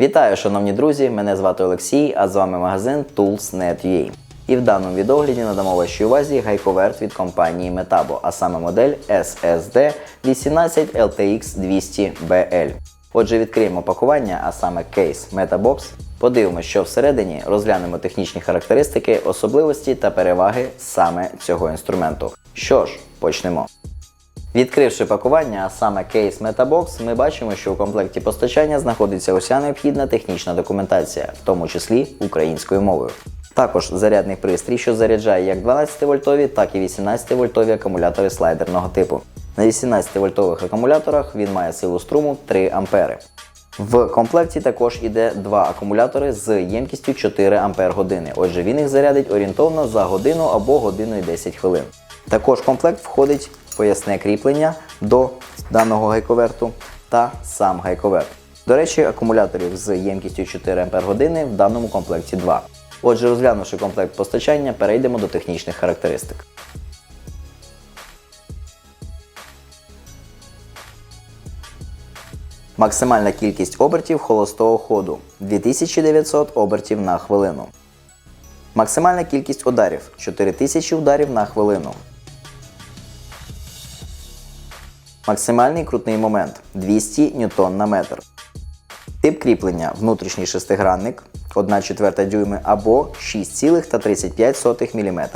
Вітаю, шановні друзі! Мене звати Олексій, а з вами магазин Tools.net.ua. І в даному відогляді надамо вашій увазі гайковерт від компанії Metabo, а саме модель SSD 18 LTX 200 BL. Отже, відкриємо пакування, а саме кейс Metabox. Подивимося, що всередині розглянемо технічні характеристики, особливості та переваги саме цього інструменту. Що ж, почнемо. Відкривши пакування, а саме кейс Metabox, ми бачимо, що у комплекті постачання знаходиться уся необхідна технічна документація, в тому числі українською мовою. Також зарядний пристрій, що заряджає як 12 вольтові, так і 18 вольтові акумулятори слайдерного типу. На 18 вольтових акумуляторах він має силу струму 3 ампери. В комплекті також іде два акумулятори з ємкістю 4 Ампер години. Отже, він їх зарядить орієнтовно за годину або годину і 10 хвилин. Також комплект входить поясне кріплення до даного гайковерту та сам гайковерт. До речі, акумуляторів з ємкістю 4 Ампер години в даному комплекті 2. Отже, розглянувши комплект постачання, перейдемо до технічних характеристик. Максимальна кількість обертів холостого ходу 2900 обертів на хвилину. Максимальна кількість ударів 4000 ударів на хвилину. Максимальний крутний момент 200 ньютон на метр. Тип кріплення внутрішній шестигранник 1 четверта дюйми або 6,35 мм.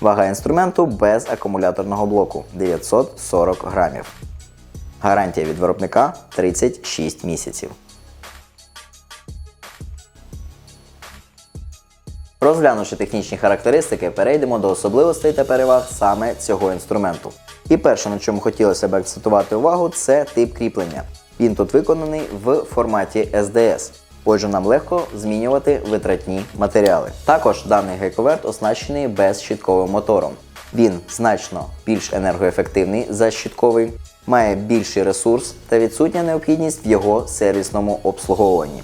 Вага інструменту без акумуляторного блоку 940 грамів. Гарантія від виробника 36 місяців. Розглянувши технічні характеристики, перейдемо до особливостей та переваг саме цього інструменту. І перше, на чому хотілося б акцентувати увагу, це тип кріплення. Він тут виконаний в форматі SDS. Отже, нам легко змінювати витратні матеріали. Також даний гайковерт оснащений безщітковим мотором. Він значно більш енергоефективний за щітковий, має більший ресурс та відсутня необхідність в його сервісному обслуговуванні.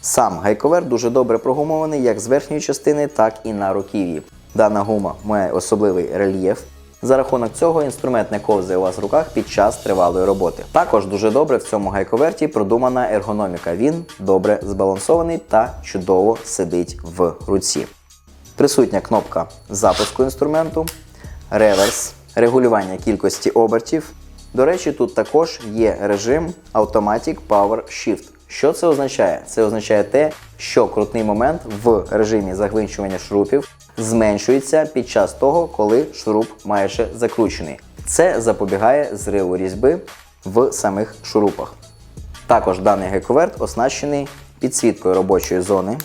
Сам гайковерт дуже добре прогумований як з верхньої частини, так і на руків'ї. Дана гума має особливий рельєф. За рахунок цього інструмент не ковзає у вас в руках під час тривалої роботи. Також дуже добре в цьому гайковерті продумана ергономіка. Він добре збалансований та чудово сидить в руці. Присутня кнопка запуску інструменту, реверс, регулювання кількості обертів. До речі, тут також є режим Automatic Power Shift. Що це означає? Це означає те, що крутний момент в режимі загвинчування шурупів зменшується під час того, коли шуруп майже закручений. Це запобігає зриву різьби в самих шурупах. Також даний гайковерт оснащений підсвіткою робочої зони,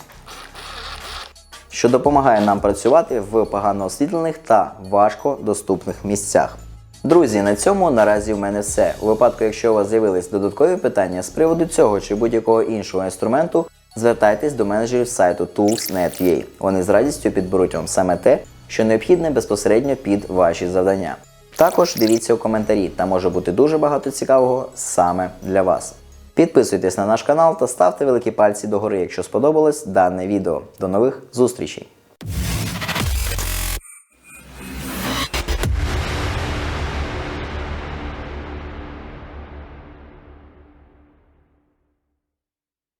що допомагає нам працювати в погано освітлених та важко доступних місцях. Друзі, на цьому наразі в мене все. У випадку, якщо у вас з'явились додаткові питання з приводу цього чи будь-якого іншого інструменту, звертайтесь до менеджерів сайту Tools.net.ua. Вони з радістю підберуть вам саме те, що необхідне безпосередньо під ваші завдання. Також дивіться у коментарі, там може бути дуже багато цікавого саме для вас. Підписуйтесь на наш канал та ставте великі пальці догори, якщо сподобалось дане відео. До нових зустрічей!